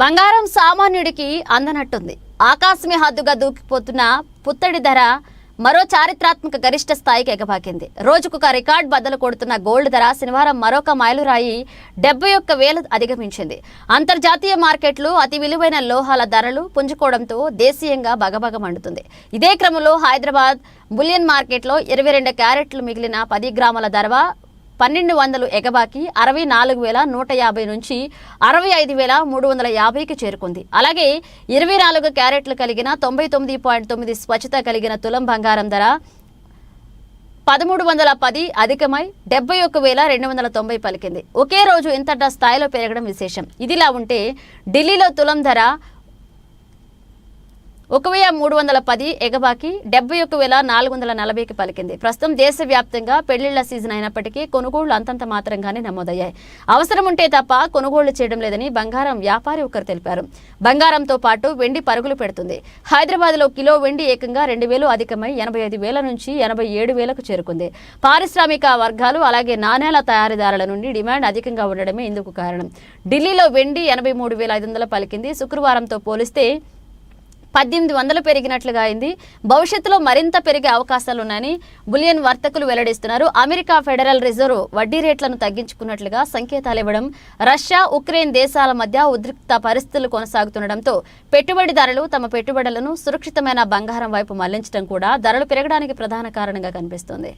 బంగారం సామాన్యుడికి అందనట్టుంది. ఆకాశమే హద్దుగా దూకిపోతున్న పుత్తడి ధర మరో చారిత్రాత్మక గరిష్ట స్థాయికి ఎగబాకింది. రోజుకొక రికార్డ్ బద్దలు కొడుతున్న గోల్డ్ ధర శనివారం మరొక మైలురాయి డెబ్బై ఒక్క వేలు అధిగమించింది. అంతర్జాతీయ మార్కెట్లు అతి విలువైన లోహాల ధరలు పుంజుకోవడంతో దేశీయంగా బగబగ మండుతుంది. ఇదే క్రమంలో హైదరాబాద్ బులియన్ మార్కెట్లో ఇరవై రెండు క్యారెట్లు మిగిలిన పది గ్రాముల ధర పన్నెండు వందలు ఎగబాకి అరవై నాలుగు వేల నూట యాభై నుంచి అరవై ఐదు వేల మూడు వందల యాభైకి చేరుకుంది. అలాగే ఇరవై నాలుగు క్యారెట్లు కలిగిన తొంభై తొమ్మిది పాయింట్ తొమ్మిది స్వచ్ఛత కలిగిన తులం బంగారం ధర పదమూడు వందల పది అధికమై డెబ్బై ఒక్క వేల రెండు వందల తొంభై పలికింది. ఒకే రోజు ఇంతటా స్థాయిలో పెరగడం విశేషం. ఇదిలా ఉంటే ఢిల్లీలో తులం ధర ఒక వెయ్యి మూడు వందల పది ఎగబాకి డెబ్బై ఒక వేల నాలుగు వందల నలభైకి పలికింది. ప్రస్తుతం దేశవ్యాప్తంగా పెళ్ళిళ్ళ సీజన్ అయినప్పటికీ కొనుగోళ్ళు అంతంత మాత్రంగానే నమోదయ్యాయి. అవసరం ఉంటే తప్ప కొనుగోళ్ళు చేయడం లేదని బంగారం వ్యాపారి ఒకరు తెలిపారు. బంగారంతో పాటు వెండి పరుగులు పెడుతుంది. హైదరాబాద్లో కిలో వెండి ఏకంగా రెండు వేలు అధికమై ఎనభై ఐదు వేల నుంచి ఎనభై ఏడు వేలకు చేరుకుంది. పారిశ్రామిక వర్గాలు అలాగే నాణేల తయారీదారుల నుండి డిమాండ్ అధికంగా ఉండడమే ఇందుకు కారణం. ఢిల్లీలో వెండి ఎనభై మూడు వేల ఐదు వందల పలికింది. శుక్రవారంతో పోలిస్తే పద్దెనిమిది వందలు పెరిగినట్లుగా అయింది. భవిష్యత్తులో మరింత పెరిగే అవకాశాలున్నాయని బులియన్ వర్తకులు వెల్లడిస్తున్నారు. అమెరికా ఫెడరల్ రిజర్వ్ వడ్డీ రేట్లను తగ్గించుకున్నట్లుగా సంకేతాలు ఇవ్వడం రష్యా ఉక్రెయిన్ దేశాల మధ్య ఉద్రిక్త పరిస్థితులు కొనసాగుతుండటంతో పెట్టుబడిదారులు తమ పెట్టుబడులను సురక్షితమైన బంగారం వైపు మళ్ళించడం కూడా ధరలు పెరగడానికి ప్రధాన కారణంగా కనిపిస్తోంది.